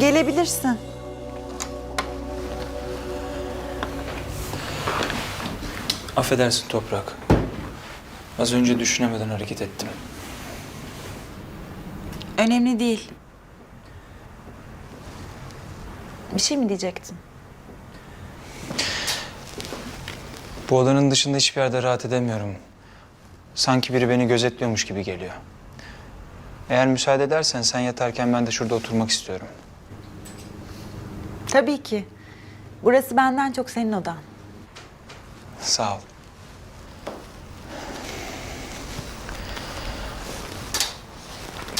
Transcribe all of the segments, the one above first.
Gelebilirsin. Affedersin Toprak. Az önce düşünemeden hareket ettim. Önemli değil. Bir şey mi diyecektin? Bu odanın dışında hiçbir yerde rahat edemiyorum. Sanki biri beni gözetliyormuş gibi geliyor. Eğer müsaade edersen sen yatarken ben de şurada oturmak istiyorum. Tabii ki. Burası benden çok senin odan. Sağ ol.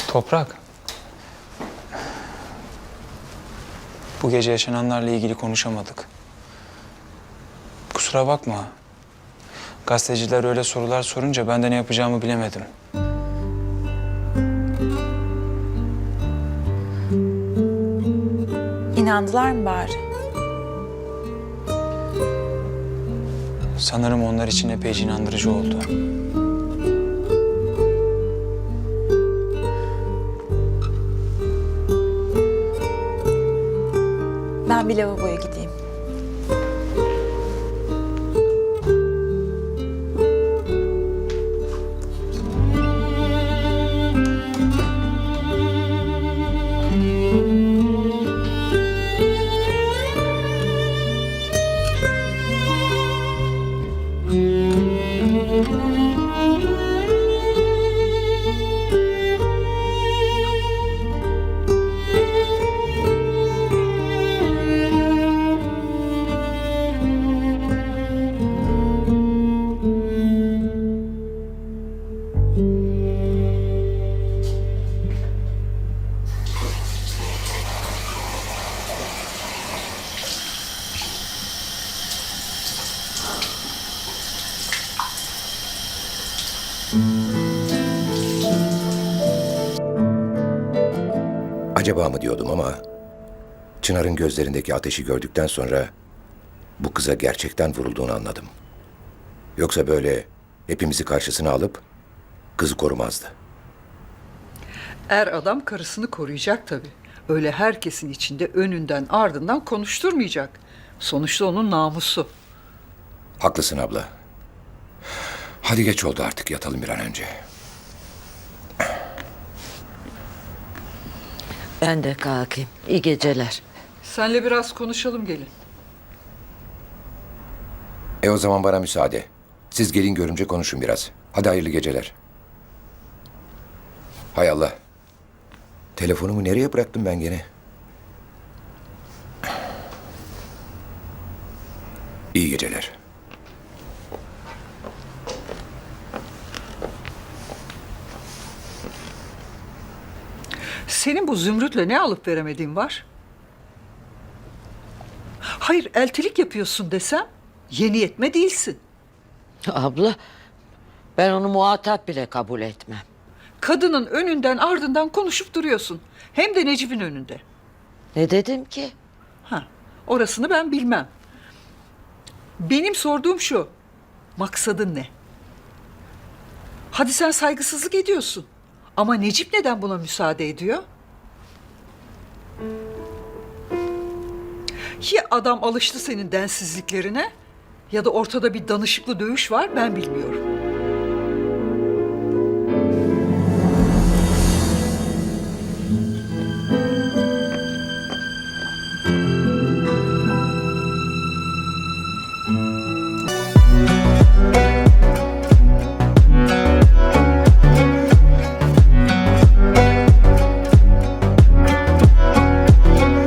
Toprak. Bu gece yaşananlarla ilgili konuşamadık. Kusura bakma. Gazeteciler öyle sorular sorunca ben de ne yapacağımı bilemedim. İnandılar mı bari? Sanırım onlar için epeyce inandırıcı oldu. Ben bir lavaboya gideyim. Acaba mı diyordum ama Çınar'ın gözlerindeki ateşi gördükten sonra bu kıza gerçekten vurulduğunu anladım. Yoksa böyle hepimizi karşısına alıp kızı korumazdı. Er adam karısını koruyacak tabii. Öyle herkesin içinde önünden ardından konuşturmayacak. Sonuçta onun namusu. Haklısın abla. Hadi geç oldu artık yatalım bir an önce. Ben de kalkayım. İyi geceler. Senle biraz konuşalım gelin. E o zaman bana müsaade. Siz gelin görünce konuşun biraz. Hadi hayırlı geceler. Hay Allah. Telefonumu nereye bıraktım ben gene? İyi geceler. Senin bu Zümrüt'le ne alıp veremediğin var? Hayır eltilik yapıyorsun desem yeni yetme değilsin. Abla ben onu muhatap bile kabul etmem. Kadının önünden ardından konuşup duruyorsun. Hem de Necip'in önünde. Ne dedim ki? Ha, orasını ben bilmem. Benim sorduğum şu. Maksadın ne? Hadi sen saygısızlık ediyorsun. Ama Necip neden buna müsaade ediyor? Ya adam alıştı senin densizliklerine ya da ortada bir danışıklı dövüş var ben bilmiyorum.